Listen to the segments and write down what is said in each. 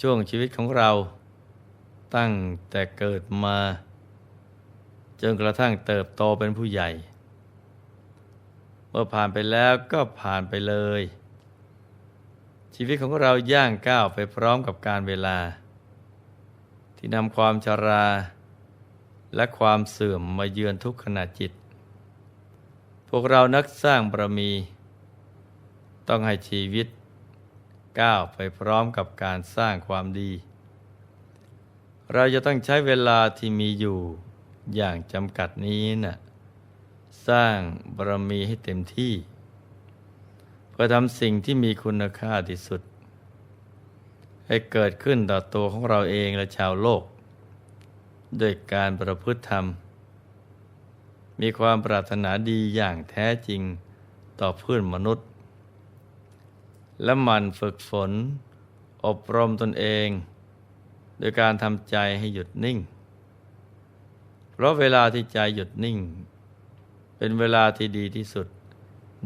ช่วงชีวิตของเรา ตั้งแต่เกิดมา จนกระทั่งเติบโตเป็นผู้ใหญ่ เมื่อผ่านไปแล้วก็ผ่านไปเลย ชีวิตของเราย่างก้าวไปพร้อมกับการเวลา ที่นำความชรา และความเสื่อมมาเยือนทุกขณะจิต พวกเรานักสร้างบารมี ต้องให้ชีวิต ก้าวไปพร้อมกับการสร้างความดี เราจะต้องใช้เวลาที่มีอยู่อย่างจำกัดนี้นะ่ะสร้างบารมีให้เต็มที่ เพื่อทำสิ่งที่มีคุณค่าที่สุด ให้เกิดขึ้นต่อตัวของเราเองและชาวโลก ด้วยการประพฤติธรรม มีความปรารถนาดีอย่างแท้จริงต่อเพื่อนมนุษย์ และหมันฝึกฝน อบรมตนเอง โดยการทำใจให้หยุดนิ่ง เพราะเวลาที่ใจหยุดนิ่ง เป็นเวลาที่ดีที่สุด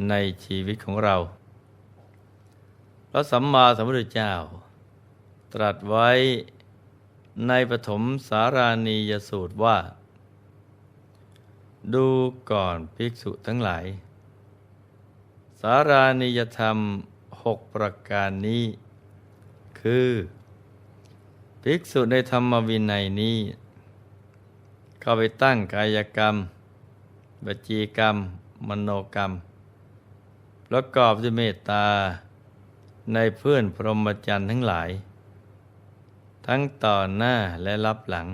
ในชีวิตของเรา พระสัมมาสัมพุทธเจ้า ตรัสไว้ในปฐมสารานียสูตรว่า ดูก่อนภิกษุทั้งหลาย สารานิยธรรม หกประการนี้ คือ ภิกษุในธรรมวินัยนี้ เข้าไปตั้งกายกรรมวจีกรรม มโนกรรม ประกอบด้วยเมตตา ในเพื่อนพรหมจรรย์ทั้งหลาย ทั้งต่อหน้าและรับหลัง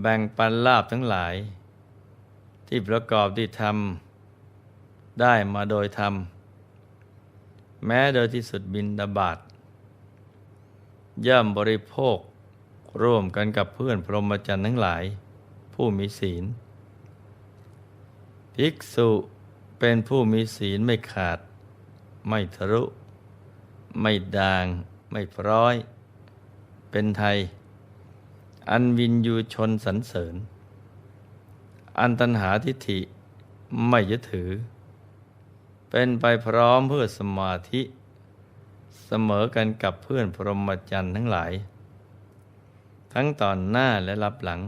แบ่งปันลาบทั้งหลาย ที่ประกอบด้วยธรรม ได้มาโดยธรรม แม้โดยที่สุดบินดาบาตย่อมบริโภคร่วมกันกับเพื่อนพรหมจรรย์ทั้งหลาย ผู้มีศีล ภิกษุเป็นผู้มีศีลไม่ขาด ไม่ทะลุไม่ด่าง ไม่พร้อย เป็นไทย อันวินยูชนสรรเสริญ อันตัญหาทิฏฐิไม่ยึดถือ เป็นไปพร้อมเพื่อสมาธิ เสมอกันกับเพื่อนพรหมจรรย์ทั้งหลาย ทั้งตอนหน้าและรับหลัง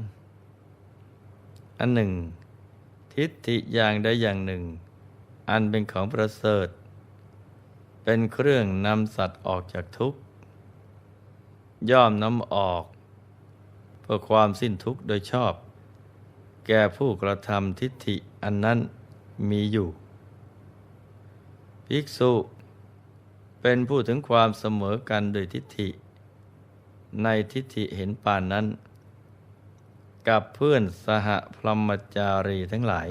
อันหนึ่ง ทิฏฐิอย่างใดอย่างหนึ่ง อันเป็นของประเสริฐ เป็นเครื่องนำสัตว์ออกจากทุกข์ ย่อมนำออก เพื่อความสิ้นทุกข์โดยชอบ แก่ผู้กระทำทิฏฐิอันนั้นมีอยู่ ภิกษุ เป็นผู้ถึงความเสมอกันโดยทิฏฐิ ในทิฏฐิเห็นปานนั้น กับเพื่อนสหพรหมจารีทั้งหลาย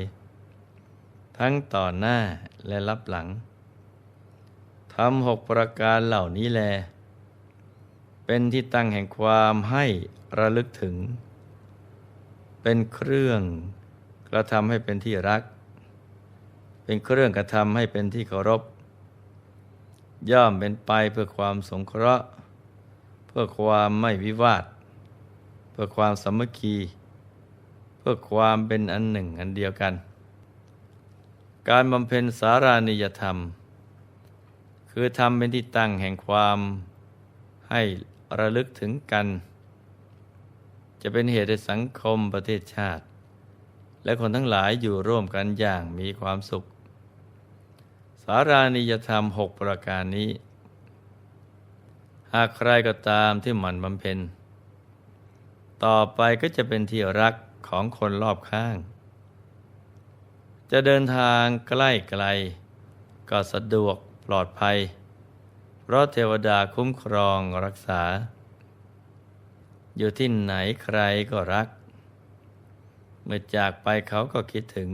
ทั้งต่อหน้าและรับหลังทำหกประการเหล่านี้แล เป็นที่ตั้งแห่งความให้ระลึกถึง เป็นเครื่องกระทำให้เป็นที่รัก เป็นเครื่องกระทำให้เป็นที่เคารพ ย่อมเป็นไปเพื่อความสงเคราะห์ เพื่อความไม่วิวาท เพื่อความสามัคคี เพื่อความเป็นอันหนึ่งอันเดียวกัน การบำเพ็ญสารานิยธรรม คือทำเป็นที่ตั้งแห่งความให้ระลึกถึงกัน จะเป็นเหตุให้สังคมประเทศชาติ และคนทั้งหลายอยู่ร่วมกันอย่างมีความสุขารานิยธรรมหกประการนี้ หากใครก็ตามที่หมั่นบำเพ็ญ ต่อไปก็จะเป็นที่รักของคนรอบข้าง จะเดินทางใกล้ไกล ก็สะดวกปลอดภัย เพราะเทวดาคุ้มครองรักษา อยู่ที่ไหนใครก็รัก เมื่อจากไปเขาก็คิดถึง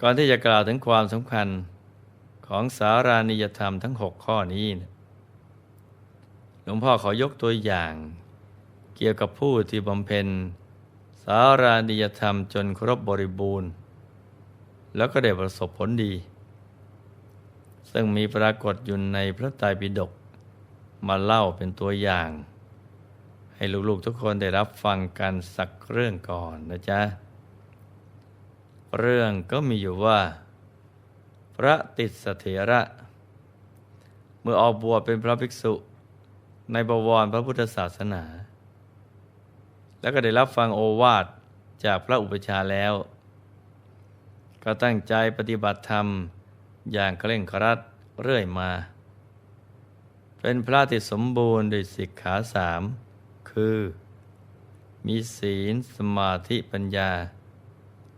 ก่อนที่จะกล่าวถึงความสำคัญของสารานิยธรรมทั้งหกข้อนี้นะหลวงพ่อขอยกตัวอย่าง เกี่ยวกับผู้ที่บำเพ็ญ สารานิยธรรมจนครบบริบูรณ์ แล้วก็ได้ประสบผลดี ซึ่งมีปรากฏอยู่ในพระไตรปิฎกมาเล่าเป็นตัวอย่าง ให้ลูกๆทุกคนได้รับฟังกันสักเรื่องก่อนนะจ๊ะ เรื่องก็มีอยู่ว่า พระติสเถระ เมื่อออกบวชเป็นพระภิกษุ ในบวรพระพุทธศาสนา แล้วก็ได้รับฟังโอวาทจากพระอุปชาแล้ว ก็ตั้งใจปฏิบัติธรรมอย่างเคร่งครัดเรื่อยมา เป็นพระที่สมบูรณ์ด้วยสิกขาสามคือ มีศีลสมาธิปัญญา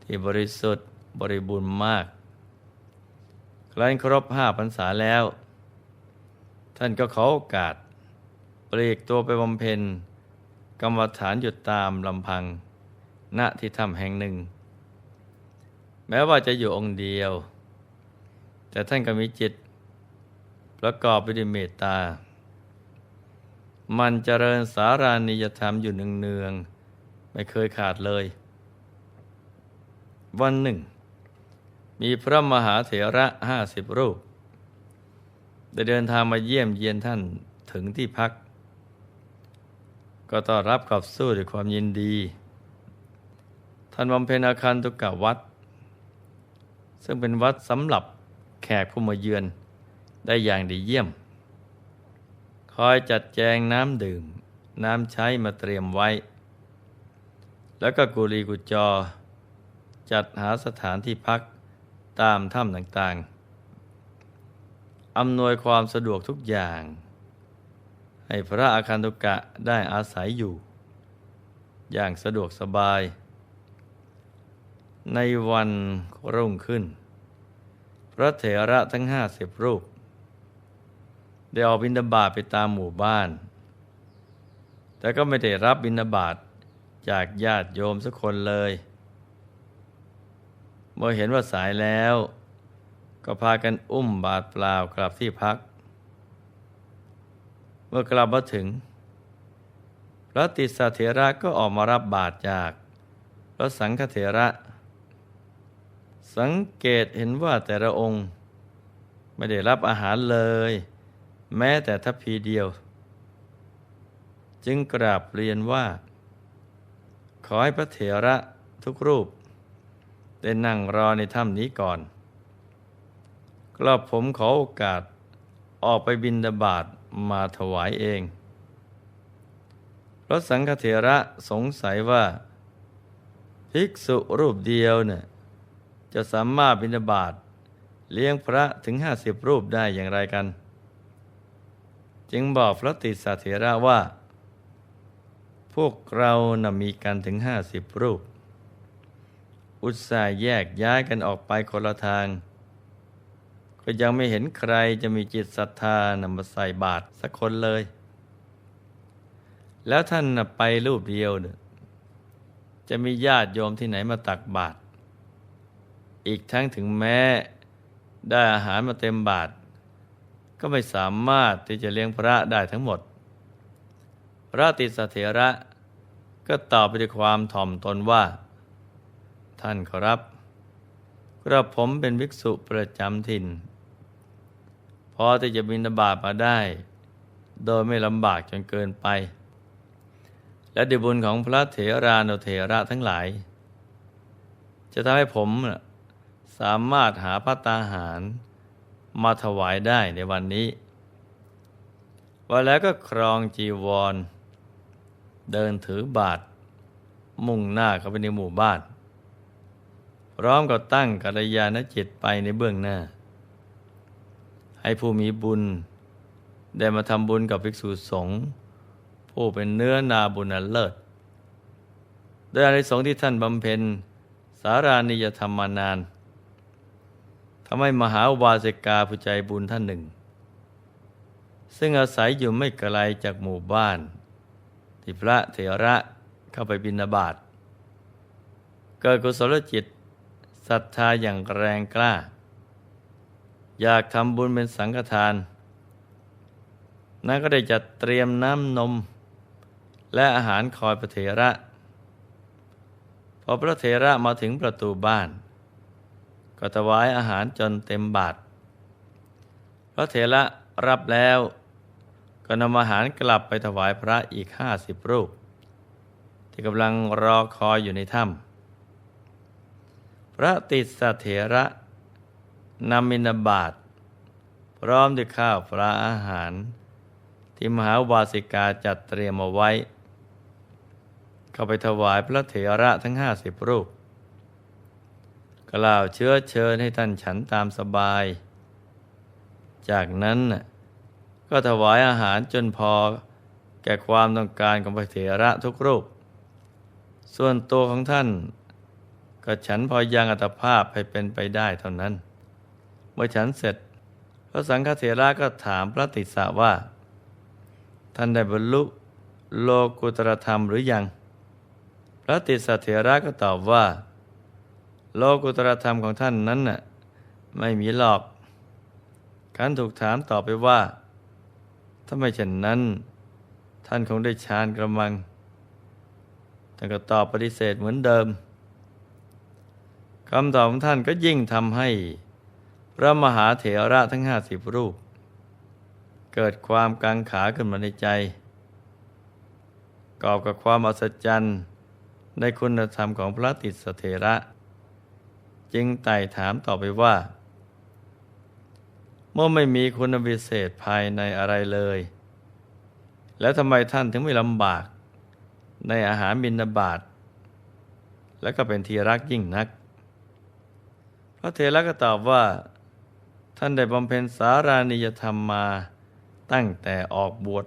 ที่บริสุทธิ์บริบูรณ์มาก ครั้นครบห้าพรรษาแล้ว ท่านก็ขอโอกาสปลีกตัวไปบำเพ็ญกรรมฐานหยุดตามลำพัง ณที่ถ้ำแห่งหนึ่ง แม้ว่าจะอยู่องค์เดียว แต่ท่านก็มีจิต ประกอบไปด้วยเมตตา มันเจริญสารานิยธรรมอยู่เนืองๆไม่เคยขาดเลย วันหนึ่ง มีพระมหาเถระห้าสิบรูป ได้เดินทางมาเยี่ยมเยียนท่านถึงที่พัก ก็ต้อนรับขับสู้ด้วยความยินดี ท่านบำเพ็ญอาคารตุกะวัด ซึ่งเป็นวัดสำหรับแขกผู้มาเยือนได้อย่างดีเยี่ยม คอยจัดแจงน้ำดื่ม น้ำใช้มาเตรียมไว้ แล้วก็กุลีกุจอ จัดหาสถานที่พักตามถ้ำต่างๆ อำนวยความสะดวกทุกอย่าง ให้พระอาคันตุกะได้อาศัยอยู่ อย่างสะดวกสบาย ในวันรุ่งขึ้น พระเถระทั้งห้าสิบรูป ได้ออกบิณฑบาตไปตามหมู่บ้าน แต่ก็ไม่ได้รับบิณฑบาตจากญาติโยมสักคนเลย เมื่อเห็นว่าสายแล้ว ก็พากันอุ้มบาตรเปล่ากลับที่พัก เมื่อกลับมาถึง พระติสเถระก็ออกมารับบาตรจาก พระสังฆเถระ สังเกตเห็นว่าแต่ละองค์ ไม่ได้รับอาหารเลย แม้แต่ทัพพีเดียว จึงกราบเรียนว่า ขอให้พระเถระทุกรูป ได้นั่งรอในถ้ำนี้ก่อนกระผมขอโอกาสออกไปบินดาบาตมาถวายเองพระสังฆเถระสงสัยว่า ภิกษุรูปเดียวเนี่ยจะสามารถบินบาตเลี้ยงพระถึงห้าสิบรูปได้อย่างไรกัน จึงบอกพระติสสะเถระว่า พวกเรานะ่ะมีกันถึงห้าสิบรูป อุตส่าห์แยกย้ายกันออกไปคนละทาง ก็ยังไม่เห็นใครจะมีจิตศรัทธานำมาใส่บาตรสักคนเลย แล้วท่านไปรูปเดียวเนี่ยจะมีญาติโยมที่ไหนมาตักบาตรอีกทั้งถึงแม้ได้อาหารมาเต็มบาตรก็ไม่สามารถที่จะเลี้ยงพระได้ทั้งหมด พระติสเถระก็ตอบไปด้วยความถ่อมตนว่า ท่านขอรับ กระผมเป็นภิกษุประจำถิ่น พอที่จะบินบาตมาได้ โดยไม่ลำบากจนเกินไป และด้วยบุญของพระเถรานุเถระทั้งหลาย จะทำให้ผมสามารถหาพัตตาหาร มาถวายได้ในวันนี้ว่าแล้วก็ครองจีวร เดินถือบาทมุ่งหน้าเข้าไปในหมู่บ้าน พร้อมกับตั้งกัลยาณจิตไปในเบื้องหน้า ให้ผู้มีบุญ ได้มาทำบุญกับภิกษุสงฆ์ผู้เป็นเนื้อนาบุญอันเลิศโดยอานิสงส์ที่ท่านบำเพ็ญสารานิยธรรมมานานทำให้มหาวาสิกาผู้ใจบุญท่านหนึ่ง ซึ่งอาศัยอยู่ไม่ไกลจากหมู่บ้าน ที่พระเถระเข้าไปบินาบาตเกิดกุศลจิต ศรัทธาอย่างแรงกล้า อยากทำบุญเป็นสังฆทานนั้นก็ได้จัดเตรียมน้ำนม และอาหารคอยพระเถระ พอพระเถระมาถึงประตูบ้าน ก็ถวายอาหารจนเต็มบาทพระเถระรับแล้วก็นำอาหารกลับไปถวายพระอีกห้าสิบรูป ที่กำลังรอคอยอยู่ในถ้ำ พระติสเถระนำมินาบาตพร้อมด้วยข้าวปลาอาหาร ที่มหาวาสิกาจัดเตรียมเอาไว้ เข้าไปถวายพระเถระทั้งห้าสิบรูป กล่าวเชื้อเชิญให้ท่านฉันตามสบาย จากนั้นก็ถวายอาหารจนพอแก่ความต้องการของพระเถระทุกรูป ส่วนตัวของท่าน ก็ฉันพอยังอัตภาพให้เป็นไปได้เท่านั้น เมื่อฉันเสร็จ พระสังฆเถระก็ถามพระติสสะว่า ท่านได้บรรลุโลกุตรธรรมหรือยัง พระติสสะเถระก็ตอบว่า โลกุตรธรรมของท่านนั้นน่ะไม่มีหรอกการถูกถามตอบไปว่า ถ้าไม่เช่นนั้น ท่านคงได้ฌานกระมังท่านก็ตอบปฏิเสธเหมือนเดิม คำตอบของท่านก็ยิ่งทำให้พระมหาเถระทั้งห้าสิบรูป เกิดความกังขาขึ้นมาในใจ กอบกับความอัศจรรย์ในคุณธรรมของพระติสเถระ จึงไต่ถามต่อไปว่า เมื่อไม่มีคุณวิเศษภายในอะไรเลย แล้วทำไมท่านถึงไม่ลำบาก ในอาหารบินาบาตและก็เป็นที่รักยิ่งนัก ระเทระก็ตอบว่า ท่านได้บำเพ็ญสารานิยธรรมมาตั้งแต่ออกบวช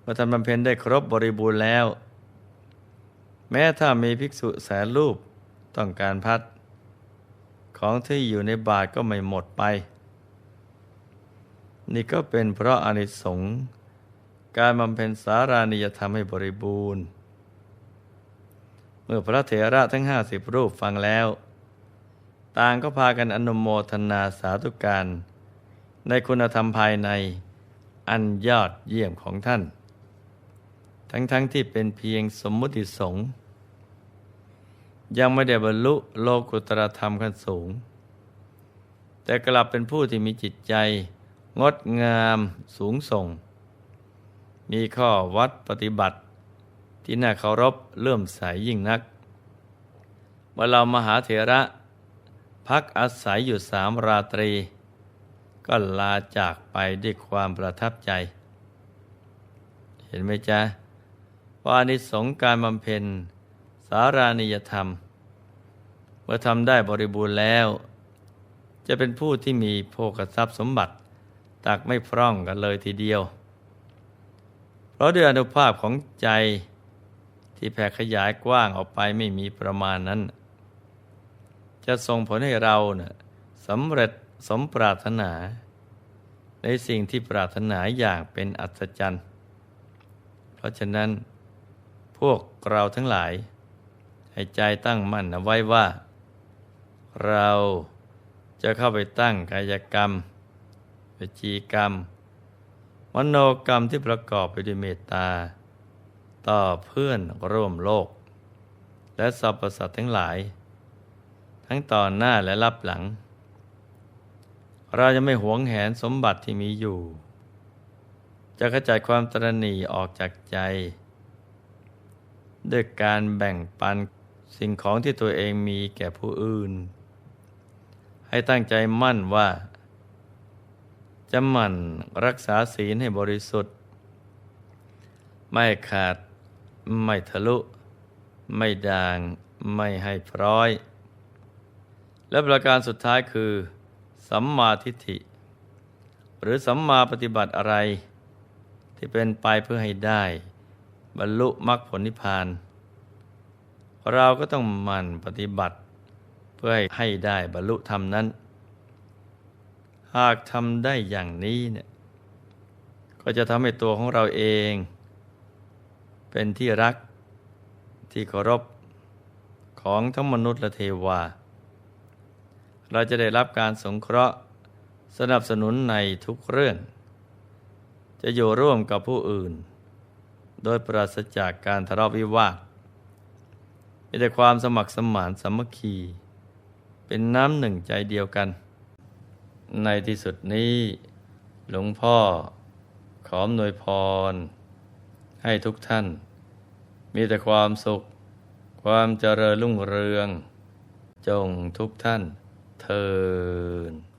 เมื่อท่านบำเพ็ญได้ครบบริบูรณ์แล้ว แม้ถ้ามีภิกษุแสนรูปต้องการพัด ของที่อยู่ในบาทก็ไม่หมดไป นี่ก็เป็นเพราะอานิสงส์การบำเพ็ญสารานิยธรรมให้บริบูรณ์ เมื่อพระเถระทั้งห้าสิบรูปฟังแล้ว ต่างก็พากันอนุโมทนาสาธุการ ในคุณธรรมภายในอันยอดเยี่ยมของท่าน ทั้งๆทที่เป็นเพียงสมมุติสงฆ์ยังไม่ได้บรรลุโลกุตรธรรมขั้นสูง แต่กลับเป็นผู้ที่มีจิตใจ งดงามสูงส่ง มีข้อวัดปฏิบัติ ที่น่าเคารพเลื่อมใสยยิ่งนักเมื่อเรามหาเถระ พักอาศัยอยู่สามราตรี ก็ลาจากไปด้วยความประทับใจ เห็นไหมจ๊ะ ว่านิสงการบำเพ็ญ สารานิยธรรม เมื่อทำได้บริบูรณ์แล้ว จะเป็นผู้ที่มีโภคทรัพย์สมบัติ ตักไม่พร่องกันเลยทีเดียว เพราะด้วยอนุภาพของใจที่แผ่ขยายกว้างออกไปไม่มีประมาณนั้น จะส่งผลให้เราเนะ่ยสำเร็จสมปรารถนา ในสิ่งที่ปรารถนาอย่างเป็นอัศจรรย์ เพราะฉะนั้น พวกเราทั้งหลาย ให้ใจตั้งมั่นเอาไว้ว่า เราจะเข้าไปตั้งกายกรรมวจีกรรม มโนกรรมที่ประกอบไปด้วยเมตตา ต่อเพื่อนร่วมโลก และสรรพสัตว์ทั้งหลาย ทั้งต่อหน้าและรับหลัง เราจะไม่หวงแหนสมบัติที่มีอยู่ จะขจัดความตรณีออกจากใจ ด้วยการแบ่งปันสิ่งของที่ตัวเองมีแก่ผู้อื่น ให้ตั้งใจมั่นว่า จะหมั่นรักษาศีลให้บริสุทธิ์ ไม่ขาด ไม่ทะลุ ไม่ด่าง ไม่ให้พร้อย และประการสุดท้ายคือ สัมมาทิฏฐิ หรือสัมมาปฏิบัติอะไร ที่เป็นไปเพื่อให้ได้ บรรลุมรรคผลนิพพาน เราก็ต้องมั่นปฏิบัติ เพื่อให้ได้บรรลุธรรมนั้น หากทำได้อย่างนี้เนี่ยก็จะทำให้ตัวของเราเอง เป็นที่รักที่เคารพของทั้งมนุษย์และเทวา เราจะได้รับการสงเคราะห์ สนับสนุนในทุกเรื่อง จะอยู่ร่วมกับผู้อื่น โดยปราศจากการทะเลาะวิวาทมีแต่ความสมัครสมานสามัคคี เป็นน้ำหนึ่งใจเดียวกัน ในที่สุดนี้ หลวงพ่อขอมนวยพร ให้ทุกท่าน มีแต่ความสุข ความเจริญรุ่งเรือง จงทุกท่าน เทิน